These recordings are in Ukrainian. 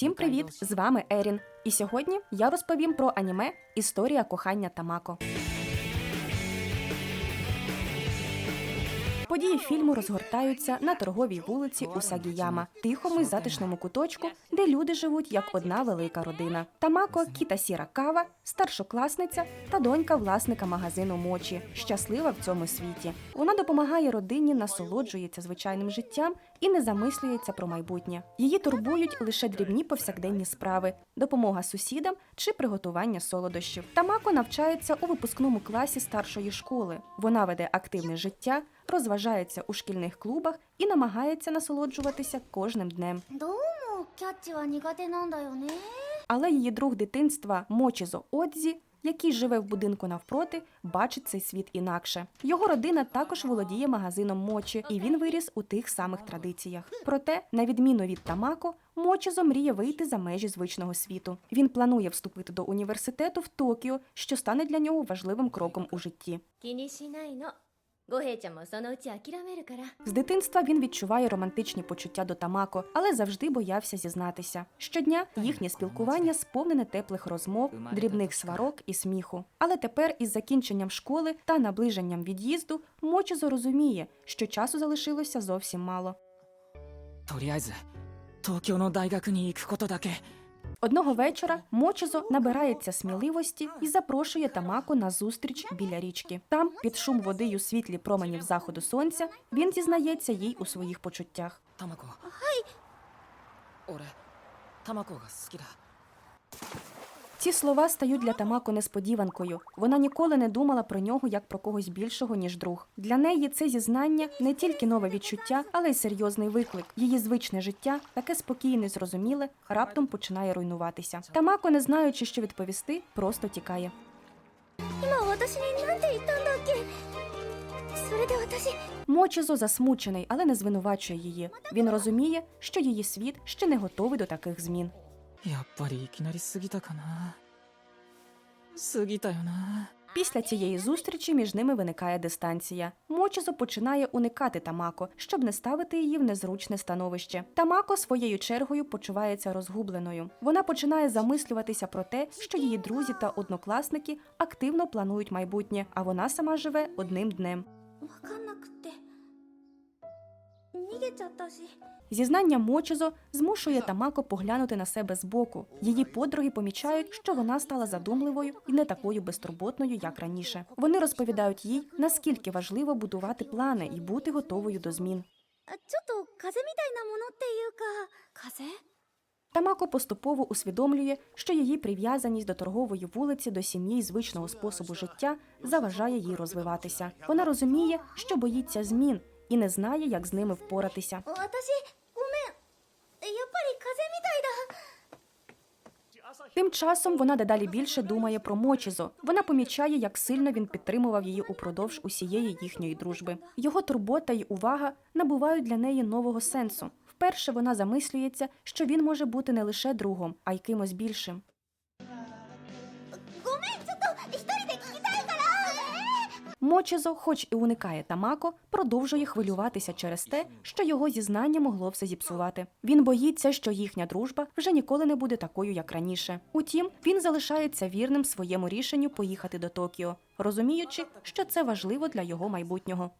Всім привіт! З вами Ерін. І сьогодні я розповім про аніме Історія кохання Тамако. Події фільму розгортаються на торговій вулиці у Сагіяма, тихому й затишному куточку, де люди живуть як одна велика родина. Тамако Кітасіра Кава, старшокласниця та донька власника магазину Мочі, щаслива в цьому світі. Вона допомагає родині, насолоджується звичайним життям і не замислюється про майбутнє. Її турбують лише дрібні повсякденні справи, допомога сусідам чи приготування солодощів. Тамако навчається у випускному класі старшої школи. Вона веде активне життя, розважається у шкільних клубах і намагається насолоджуватися кожним днем. Але її друг дитинства Мочізо Одзі, який живе в будинку навпроти, бачить цей світ інакше. Його родина також володіє магазином мочі, і він виріс у тих самих традиціях. Проте, на відміну від Тамако, Мочізо мріє вийти за межі звичного світу. Він планує вступити до університету в Токіо, що стане для нього важливим кроком у житті. 気にしないの五平ちゃんもそのうち諦めるから З дитинства він відчуває романтичні почуття до Тамако, але завжди боявся зізнатися. Щодня їхнє спілкування сповнене теплих розмов, дрібних сварок і сміху. Але тепер, із закінченням школи та наближенням від'їзду, Мочізо розуміє, що часу залишилося зовсім мало. とりあえず東京の大学に行くことだけ Одного вечора Мочезо набирається сміливості і запрошує Тамако на зустріч біля річки. Там, під шум води й у світлі променів заходу сонця, він зізнається їй у своїх почуттях. Тамако. Гай! Оре, Тамако га скіда. Ці слова стають для Тамако несподіванкою. Вона ніколи не думала про нього як про когось більшого, ніж друг. Для неї це зізнання не тільки нове відчуття, але й серйозний виклик. Її звичне життя, таке спокійне, зрозуміле, раптом починає руйнуватися. Тамако, не знаючи, що відповісти, просто тікає. Мочізо засмучений, але не звинувачує її. Він розуміє, що її світ ще не готовий до таких змін. やっぱりいきなり過ぎたかな過ぎたよな Після цієї зустрічі між ними виникає дистанція. Мочізо починає уникати Тамако, щоб не ставити її в незручне становище. Тамако своєю чергою почувається розгубленою. Вона починає замислюватися про те, що її друзі та однокласники активно планують майбутнє, а вона сама живе одним днем. Зізнання Мочезо змушує Тамако поглянути на себе збоку. Її подруги помічають, що вона стала задумливою і не такою безтурботною, як раніше. Вони розповідають їй, наскільки важливо будувати плани і бути готовою до змін. Тамако поступово усвідомлює, що її прив'язаність до торгової вулиці до сім'ї звичного способу життя заважає їй розвиватися. Вона розуміє, що боїться змін і не знає, як з ними впоратися. Тим часом вона дедалі більше думає про Мочізо. Вона помічає, як сильно він підтримував її упродовж усієї їхньої дружби. Його турбота й увага набувають для неї нового сенсу. Вперше вона замислюється, що він може бути не лише другом, а й кимось більшим. Мочізо, хоч і уникає Тамако, продовжує хвилюватися через те, що його зізнання могло все зіпсувати. Він боїться, що їхня дружба вже ніколи не буде такою, як раніше. Утім, він залишається вірним своєму рішенню поїхати до Токіо, розуміючи, що це важливо для його майбутнього.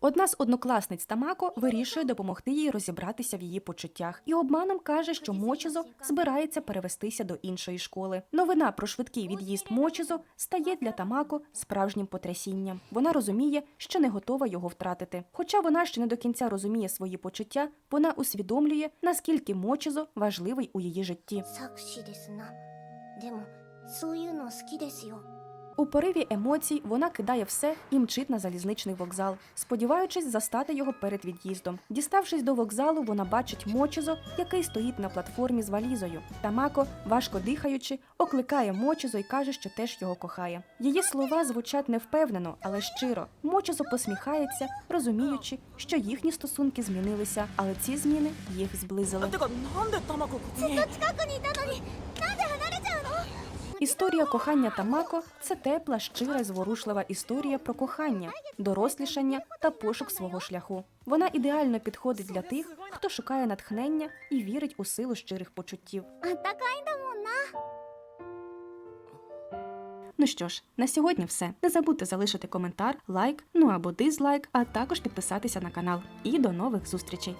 Одна з однокласниць Тамако вирішує допомогти їй розібратися в її почуттях і обманом каже, що Мочізо збирається перевестися до іншої школи. Новина про швидкий від'їзд Мочізо стає для Тамако справжнім потрясінням. Вона розуміє, що не готова його втратити. Хоча вона ще не до кінця розуміє свої почуття, вона усвідомлює, наскільки Мочізо важливий у її житті. 作詞ですなでもそういうの好きですよ у пориві емоцій вона кидає все і мчить на залізничний вокзал, сподіваючись застати його перед від'їздом. Діставшись до вокзалу, вона бачить Мочізо, який стоїть на платформі з валізою. Тамако, важко дихаючи, окликає Мочізо і каже, що теж його кохає. Її слова звучать невпевнено, але щиро. Мочізо посміхається, розуміючи, що їхні стосунки змінилися, але ці зміни їх зблизили. Історія кохання Тамако це тепла, щира, зворушлива історія про кохання, дорослішання та пошук свого шляху. Вона ідеально підходить для тих, хто шукає натхнення і вірить у силу щирих почуттів. Ну що ж, на сьогодні все. Не забудьте залишити коментар, лайк, ну або дизлайк, а також підписатися на канал. І до нових зустрічей.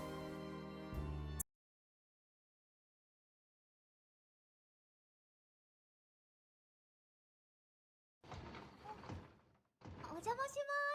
邪魔します。